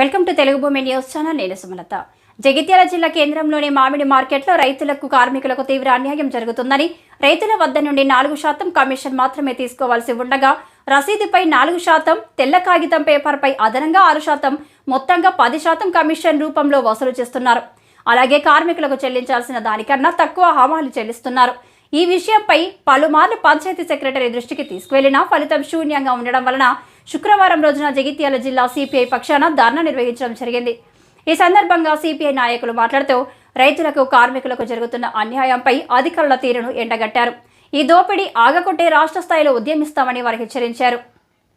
Welcome to Telugu భూమి news channel నేను సుమలత. జగిత్యాల జిల్లా కేంద్రంలోని మామిడి మార్కెట్లో రైతులకు కార్మికులకు తీవ్ర అన్యాయం జరుగుతుందని రైతుల వద్ద నుండి నాలుగు శాతం కమిషన్ మాత్రమే తీసుకోవాల్సి ఉండగా రసీదుపై నాలుగు శాతం తెల్ల కాగితం పేపర్పై అదనంగా ఆరు శాతం మొత్తంగా పది శాతం కమిషన్ రూపంలో వసూలు చేస్తున్నారు. అలాగే కార్మికులకు చెల్లించాల్సిన దానికన్నా తక్కువ హమాలు చెల్లిస్తున్నారు. ఈ విషయంపై పలుమార్లు పంచాయతీ సెక్రటరీ దృష్టికి తీసుకువెళ్ళినా ఫలితం శూన్యంగా ఉండడం వలన శుక్రవారం రోజున జగిత్యాల జిల్లా సిపిఐ పక్షాన ధర్నా నిర్వహించడం జరిగింది. ఈ సందర్భంగా సిపిఐ నాయకులు మాట్లాడుతూ రైతులకు కార్మికులకు జరుగుతున్న అన్యాయంపై అధికారుల తీరును ఎండగట్టారు. ఈ దోపిడీ ఆగకుంటే రాష్ట్ర స్థాయిలో ఉద్యమిస్తామని వారు హెచ్చరించారు.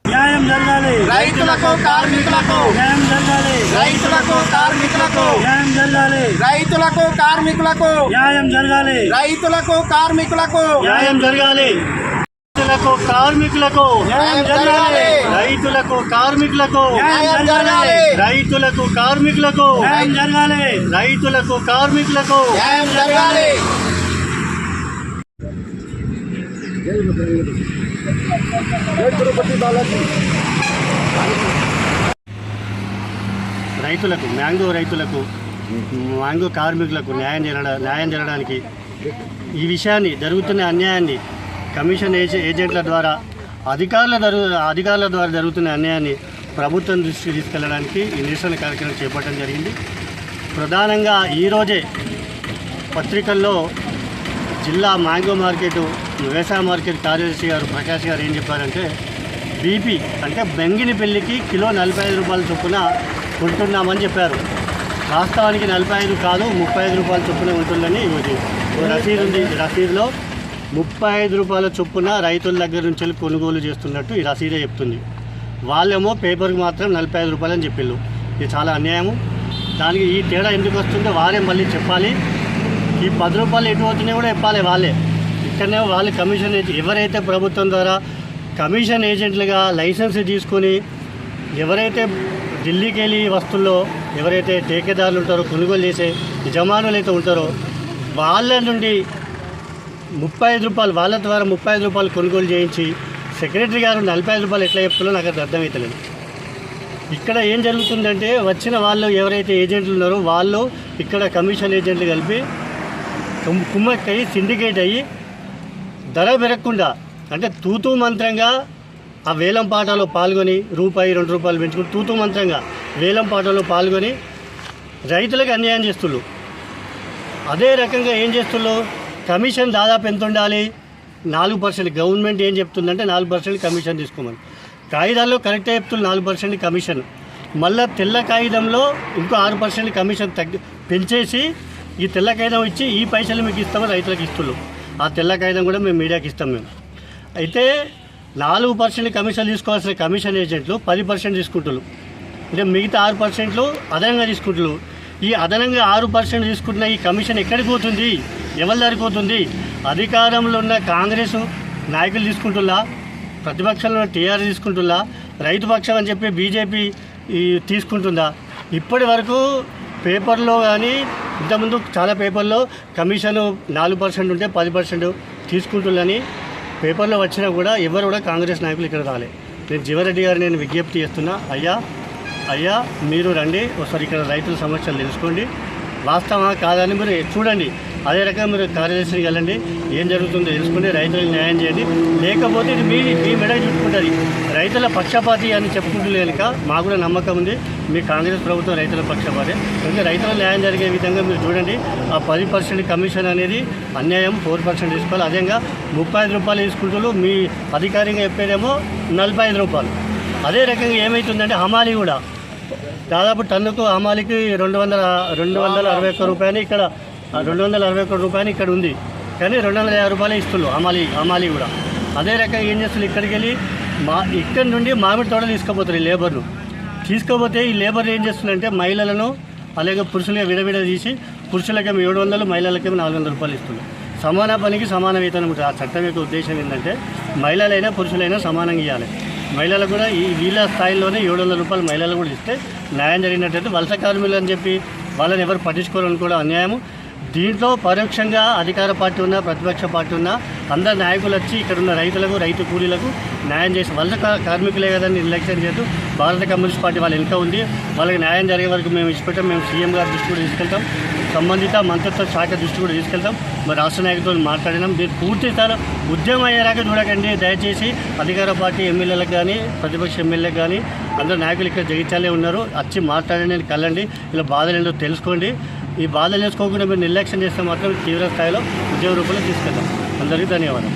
న్యాయం జరగాలి. రైతులకు కార్మికులకు. న్యాయం జరగాలి. రైతులకు కార్మికులకు. న్యాయం జరగాలి. రైతులకు కార్మికులకు. న్యాయం జరగాలి. రైతులకు కార్మికులకు. న్యాయం జరగాలి. రైతులకు కార్మికులకు. రైతులకు కార్మికులకు. రైతులకు కార్మికులకు రైతులకు కార్మికులకు రైతులకు మ్యాంగో రైతులకు మ్యాంగో కార్మికులకు న్యాయం జరగ న్యాయం జరగడానికి ఈ విషయాన్ని జరుగుతున్న అన్యాయాన్ని కమిషన్ ఏజెంట్ల ద్వారా అధికారుల జరు అధికారుల ద్వారా జరుగుతున్న అన్యాయాన్ని ప్రభుత్వం దృష్టికి తీసుకెళ్ళడానికి ఈ నిరసన కార్యక్రమం చేపట్టడం జరిగింది. ప్రధానంగా ఈరోజే పత్రికల్లో జిల్లా మ్యాంగో మార్కెట్ వ్యవసాయ మార్కెట్ కార్యదర్శి గారు ప్రకాష్ గారు ఏం చెప్పారంటే బీపీ అంటే బెంగిని పెళ్ళికి కిలో నలభై ఐదు రూపాయల చొప్పున ఉంటున్నామని చెప్పారు. వాస్తవానికి నలభై ఐదు కాదు ముప్పై ఐదు రూపాయల చొప్పున ఉంటుందని ఇది ఓ రసీదు ఉంది రసీదులో ముప్పై ఐదు రూపాయల చొప్పున రైతుల దగ్గర నుంచి వెళ్ళి కొనుగోలు చేస్తున్నట్టు ఈ రసీదే చెప్తుంది. వాళ్ళేమో పేపర్కి మాత్రం నలభై ఐదు రూపాయలు అని చెప్పిళ్ళు. ఇది చాలా అన్యాయము. దానికి ఈ తేడా ఎందుకు వస్తుందో వారే మళ్ళీ చెప్పాలి. ఈ పది రూపాయలు ఎటు పోతున్నాయి కూడా చెప్పాలి వాళ్ళే. ఇక్కడనే వాళ్ళు కమిషన్ ఎవరైతే ప్రభుత్వం ద్వారా కమిషన్ ఏజెంట్లుగా లైసెన్స్ తీసుకొని ఎవరైతే ఢిల్లీకి వెళ్ళి వస్తుల్లో ఎవరైతే టేకేదారులు ఉంటారో కొనుగోలు చేసే యజమానులు అయితే ఉంటారో వాళ్ళ నుండి ముప్పై ఐదు రూపాయలు వాళ్ళ ద్వారా ముప్పై ఐదు రూపాయలు కొనుగోలు చేయించి సెక్రటరీ గారు నలభై ఐదు రూపాయలు ఎట్లా చెప్తున్నారో నాకు అది అర్థమవుతలేదు ఇక్కడ ఏం జరుగుతుందంటే వచ్చిన వాళ్ళు ఎవరైతే ఏజెంట్లు ఉన్నారో వాళ్ళు ఇక్కడ కమిషన్ ఏజెంట్లు కలిపి కుమ్- సిండికేట్ అయ్యి ధర పెరగకుండా అంటే తూతూ మంత్రంగా ఆ వేలం పాటలో పాల్గొని రూపాయి రెండు రూపాయలు పెంచుకుని తూతూ మంత్రంగా వేలం పాటలో పాల్గొని రైతులకు అన్యాయం చేస్తుళ్ళు. అదే రకంగా ఏం చేస్తుళ్ళు? కమిషన్ దాదాపు ఎంత ఉండాలి? నాలుగు పర్సెంట్. గవర్నమెంట్ ఏం చెప్తుందంటే నాలుగు పర్సెంట్ కమిషన్ తీసుకోమని. కాగితాల్లో కరెక్టే చెప్తున్నారు నాలుగు పర్సెంట్ కమిషన్. మళ్ళీ తెల్ల కాగితంలో ఇంకో ఆరు పర్సెంట్ కమిషన్ తగ్గి పెంచేసి ఈ తెల్ల కాగితం ఇచ్చి ఈ పైసలు మీకు ఇస్తామని రైతులకు ఇస్తున్నాం ఆ తెల్ల కాగితం కూడా మేము మీడియాకి ఇస్తాం మేము. అయితే నాలుగు పర్సెంట్ కమిషన్ తీసుకోవాల్సిన కమిషన్ ఏజెంట్లు పది పర్సెంట్ తీసుకుంటున్నారు. అంటే మిగతా ఆరు పర్సెంట్లు అదనంగా తీసుకుంటున్నారు. ఈ అదనంగా ఆరు పర్సెంట్ తీసుకుంటున్న ఈ కమిషన్ ఎక్కడికి పోతుంది? ఎవరి సరిపోతుంది అధికారంలో ఉన్న కాంగ్రెస్ నాయకులు తీసుకుంటున్నా ప్రతిపక్షంలో ఉన్న టీఆర్ తీసుకుంటున్నా రైతు పక్షం అని చెప్పి బీజేపీ ఈ తీసుకుంటుందా? ఇప్పటి వరకు పేపర్లో కానీ ఇంతకుముందు చాలా పేపర్లో కమిషన్ నాలుగు పర్సెంట్ ఉంటే పది పర్సెంట్ తీసుకుంటుందని పేపర్లో వచ్చినా కూడా ఎవరు కూడా కాంగ్రెస్ నాయకులు ఇక్కడ రాలే. నేను జీవారెడ్డి గారు నేను విజ్ఞప్తి చేస్తున్నా. అయ్యా అయ్యా మీరు రండి. ఒకసారి ఇక్కడ రైతుల సమస్యలు తెలుసుకోండి. వాస్తవమా కాదని మీరు చూడండి. అదే రకంగా మీరు కార్యదర్శికి వెళ్ళండి. ఏం జరుగుతుందో తెలుసుకుని రైతులకు న్యాయం చేయండి. లేకపోతే ఇది మీ మీ మెడ చుట్టుకుంటుంది. రైతుల పక్షపాతి అని చెప్పుకుంటుంది కనుక మాకు కూడా నమ్మకం ఉంది. మీ కాంగ్రెస్ ప్రభుత్వం రైతుల పక్షపాతి. ఎందుకంటే రైతుల న్యాయం జరిగే విధంగా మీరు చూడండి. ఆ పది పర్సెంట్ కమిషన్ అనేది అన్యాయం ఫోర్ పర్సెంట్ తీసుకోవాలి. అదేగా ముప్పై ఐదు రూపాయలు తీసుకుంటూ మీ అధికారిగా చెప్పేదేమో నలభై ఐదు రూపాయలు. అదే రకంగా ఏమవుతుందంటే హమాలి కూడా. దాదాపు టన్నుకు అమాలికి రెండు వందల రెండు వందల అరవై ఒక్క రూపాయలు ఇక్కడ రెండు వందల అరవై ఒక్క రూపాయలు ఇక్కడ ఉంది. కానీ రెండు వందల యాభై రూపాయలు ఇస్తున్నారు అమాలి అమాలి కూడా. అదే రకంగా ఏం చేస్తున్నారు? ఇక్కడికి వెళ్ళి మా ఇక్కడి నుండి మామిడి తోట తీసుకుపోతారు ఈ లేబర్ను తీసుకోపోతే ఈ లేబర్ ఏం చేస్తుందంటే మహిళలను అలాగే పురుషులుగా విడవిడ తీసి పురుషులకేమో ఏడు వందలు మహిళలకేమో నాలుగు వందల రూపాయలు ఇస్తున్నారు. సమాన పనికి సమాన వేతనం ఉంటుంది ఆ చట్టం యొక్క ఉద్దేశం ఏంటంటే మహిళలైనా పురుషులైనా సమానంగా ఇవ్వాలి. మహిళలకు కూడా ఈ వీళ్ళ స్థాయిలోనే ఏడు వందల రూపాయలు మహిళలు కూడా ఇస్తే న్యాయం జరిగినట్టయితే వలస కార్మికులు అని చెప్పి వాళ్ళని ఎవరు పట్టించుకోవాలని కూడా అన్యాయము. దీంట్లో పరోక్షంగా అధికార పార్టీ ఉన్న ప్రతిపక్ష పార్టీ ఉన్న అందరు నాయకులు వచ్చి ఇక్కడ ఉన్న రైతులకు రైతు కూలీలకు న్యాయం చేసి వలస కార్మికులే కదని నిర్లక్ష్యం చేస్తూ భారత కమ్యూనిస్ట్ పార్టీ వాళ్ళు వెనుక ఉంది. వాళ్ళకి న్యాయం జరిగే వరకు మేము ఇచ్చిపెట్టాం మేము సీఎం గారి దృష్టి కూడా తీసుకెళ్తాం. సంబంధిత మంత్రిత్వ శాఖ దృష్టి కూడా తీసుకెళ్తాం. మరి రాష్ట్ర నాయకులతో మాట్లాడినాం. దీన్ని పూర్తి స్థాయిలో ఉద్యమం అయ్యేలాగా చూడకండి. దయచేసి అధికార పార్టీ ఎమ్మెల్యేలకు కానీ ప్రతిపక్ష ఎమ్మెల్యేలకు కానీ అందరూ నాయకులు ఇక్కడ జగించాలే ఉన్నారు. వచ్చి మాట్లాడండి కలండి ఇలా బాధలు ఏంటో తెలుసుకోండి. ఈ బాధలు తెలుసుకోకుండా మీరు నిర్లక్ష్యం చేస్తే మాత్రం తీవ్ర స్థాయిలో ఉద్యోగ రూపంలో తీసుకెళ్తాం. అందరికీ ధన్యవాదాలు.